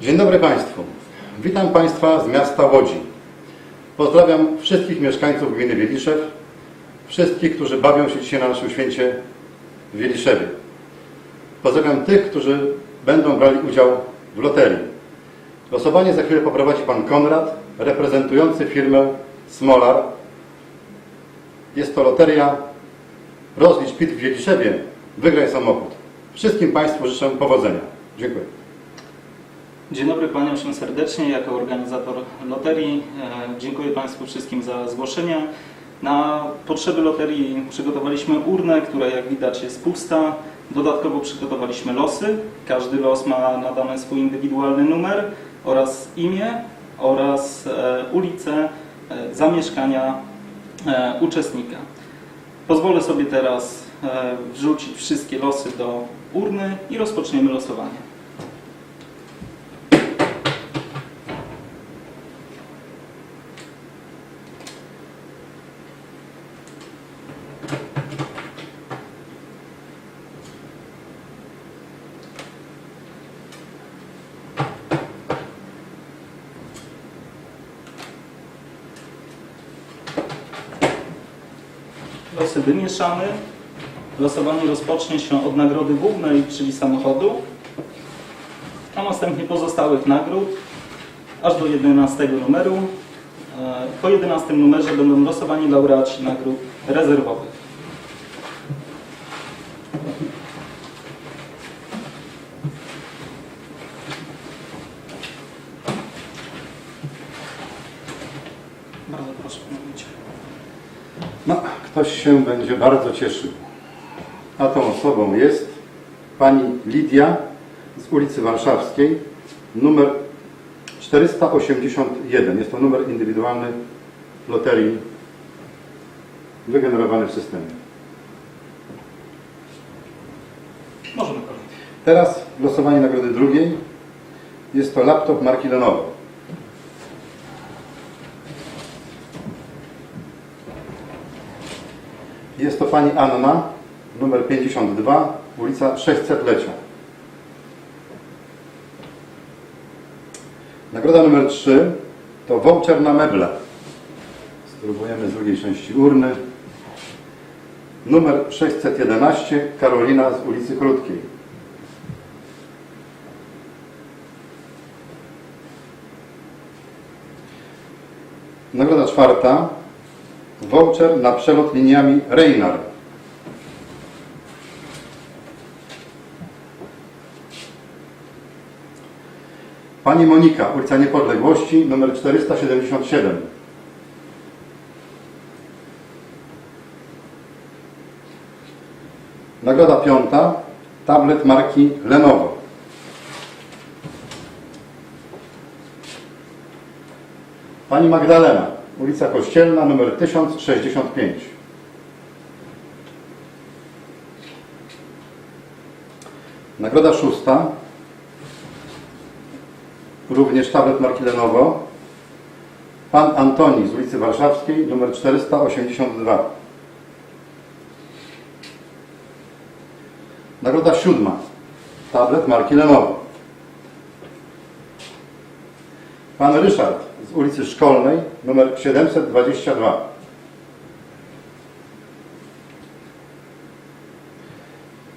Dzień dobry Państwu. Witam Państwa z miasta Łodzi. Pozdrawiam wszystkich mieszkańców gminy Wieliszew, wszystkich, którzy bawią się dzisiaj na naszym święcie w Wieliszewie. Pozdrawiam tych, którzy będą brali udział w loterii. Losowanie za chwilę poprowadzi Pan Konrad, reprezentujący firmę Smolar. Jest to loteria Rozlicz PIT w Wieliszewie. Wygraj samochód. Wszystkim Państwu życzę powodzenia. Dziękuję. Dzień dobry, kłaniam się serdecznie jako organizator loterii. E, Dziękuję Państwu wszystkim za zgłoszenie. Na potrzeby loterii przygotowaliśmy urnę, która jak widać jest pusta. Dodatkowo przygotowaliśmy losy. Każdy los ma nadany swój indywidualny numer oraz imię oraz e, ulicę e, zamieszkania uczestnika. Pozwolę sobie teraz wrzucić wszystkie losy do urny i rozpoczniemy losowanie. Losy wymieszamy. Losowanie rozpocznie się od nagrody głównej, czyli samochodu, a następnie pozostałych nagród, aż do 11 numeru. E, Po 11 numerze będą losowani laureaci nagród rezerwowych. No, ktoś się będzie bardzo cieszył. A tą osobą jest pani Lidia z ulicy Warszawskiej, numer 481. Jest to numer indywidualny loterii wygenerowany w systemie. Możemy. Teraz losowanie nagrody drugiej. Jest to laptop marki Lenovo. Jest to pani Anna, numer 52, ulica 600-lecia. Nagroda numer 3 to voucher na meble. Spróbujemy z drugiej części urny. Numer 611, Karolina z ulicy Krótkiej. Nagroda czwarta. Voucher na przelot liniami Reinar. Pani Monika, ulica Niepodległości, numer 477. Nagroda piąta. Tablet marki Lenovo. Pani Magdalena, ulica Kościelna, numer 1065. Nagroda szósta, również tablet marki Lenovo. Pan Antoni z ulicy Warszawskiej, numer 482. Nagroda siódma, tablet marki Lenovo. Pan Ryszard z ulicy Szkolnej, numer 722.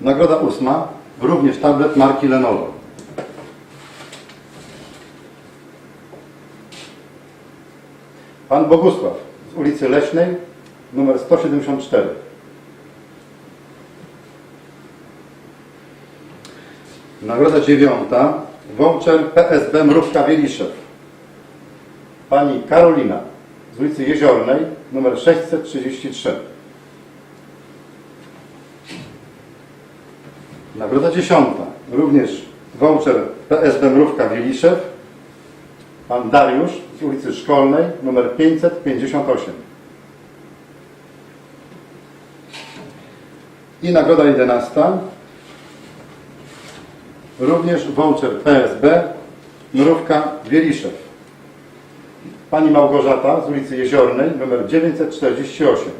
Nagroda ósma, również tablet marki Lenovo. Pan Bogusław z ulicy Leśnej, numer 174. Nagroda dziewiąta, voucher PSB Mrówka Wieliszew. Pani Karolina z ulicy Jeziornej, numer 633. Nagroda dziesiąta, również voucher PSB Mrówka Wieliszew. Pan Dariusz z ulicy Szkolnej, numer 558. I nagroda jedenasta, również voucher PSB Mrówka Wieliszew. Pani Małgorzata z ulicy Jeziornej, numer 948.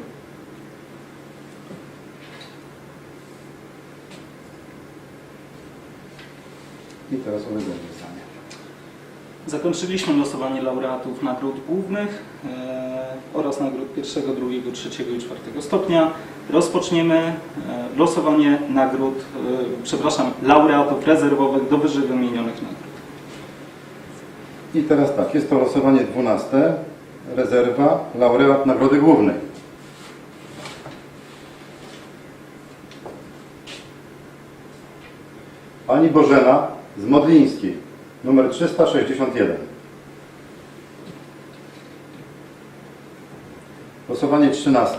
I teraz o wybranie zdania. Zakończyliśmy losowanie laureatów nagród głównych e, oraz nagród pierwszego, drugiego, trzeciego i czwartego stopnia. Rozpoczniemy e, losowanie nagród, e, przepraszam, laureatów rezerwowych do wyżej wymienionych nagród. I teraz tak, jest to losowanie 12. Rezerwa, laureat Nagrody Głównej. Pani Bożena z Modlińskiej, numer 361. Losowanie 13.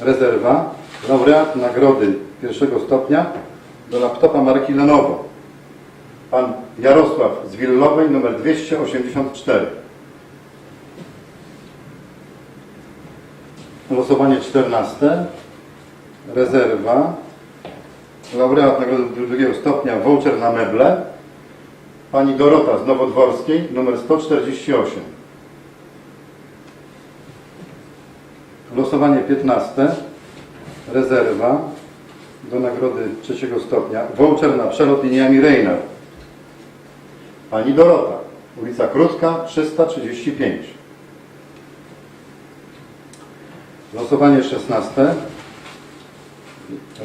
Rezerwa, laureat Nagrody pierwszego stopnia do laptopa marki Lenovo. Pan Jarosław z Willowej, numer 284. Losowanie 14. Rezerwa. Laureat nagrody drugiego stopnia, voucher na meble. Pani Dorota z Nowodworskiej, numer 148. Losowanie 15. Rezerwa do nagrody trzeciego stopnia. Voucher na przelot liniami Reynard. Pani Dorota, ulica Krótka, 335. Losowanie 16.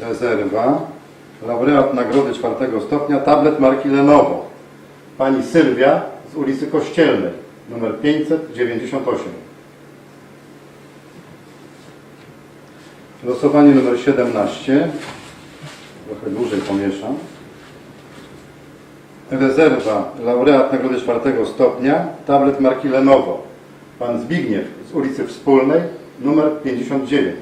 Rezerwa. Laureat nagrody czwartego stopnia, tablet marki Lenovo. Pani Sylwia z ulicy Kościelnej, numer 598. Losowanie numer 17. Trochę dłużej pomieszam. Rezerwa, laureat nagrody czwartego stopnia, tablet marki Lenovo. Pan Zbigniew z ulicy Wspólnej, numer 59.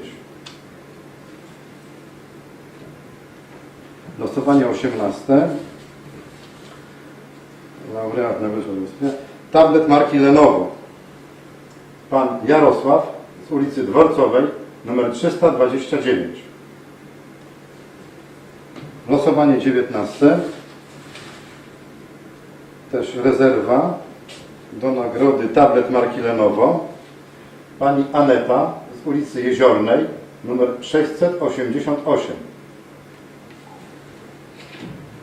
Losowanie 18. Laureat nagrody czwartego stopnia, tablet marki Lenovo. Pan Jarosław z ulicy Dworcowej, numer 329. Losowanie 19 też rezerwa do nagrody tablet marki Lenovo. Pani Aneta z ulicy Jeziornej, numer 688.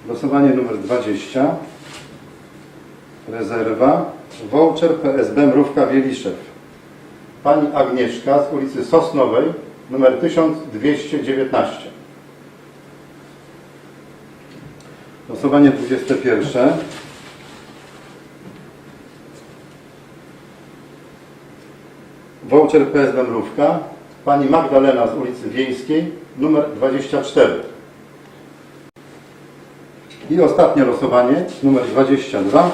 Losowanie numer 20. Rezerwa. Voucher PSB Mrówka Wieliszew. Pani Agnieszka z ulicy Sosnowej, numer 1219. Losowanie 21. Voucher PSB Mrówka. Pani Magdalena z ulicy Wiejskiej, numer 24. I ostatnie losowanie, numer 22.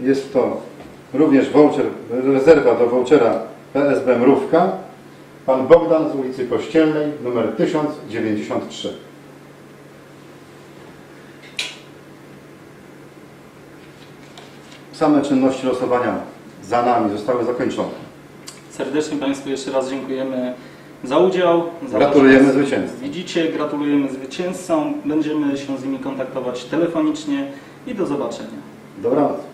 Jest to również voucher, rezerwa do vouchera PSB Mrówka. Pan Bogdan z ulicy Kościelnej, numer 1093. Same czynności losowania za nami zostały zakończone. Serdecznie Państwu jeszcze raz dziękujemy za udział. Za Gratulujemy zwycięzcy. Widzicie, gratulujemy zwycięzcom. Będziemy się z nimi kontaktować telefonicznie i do zobaczenia. Dobranoc.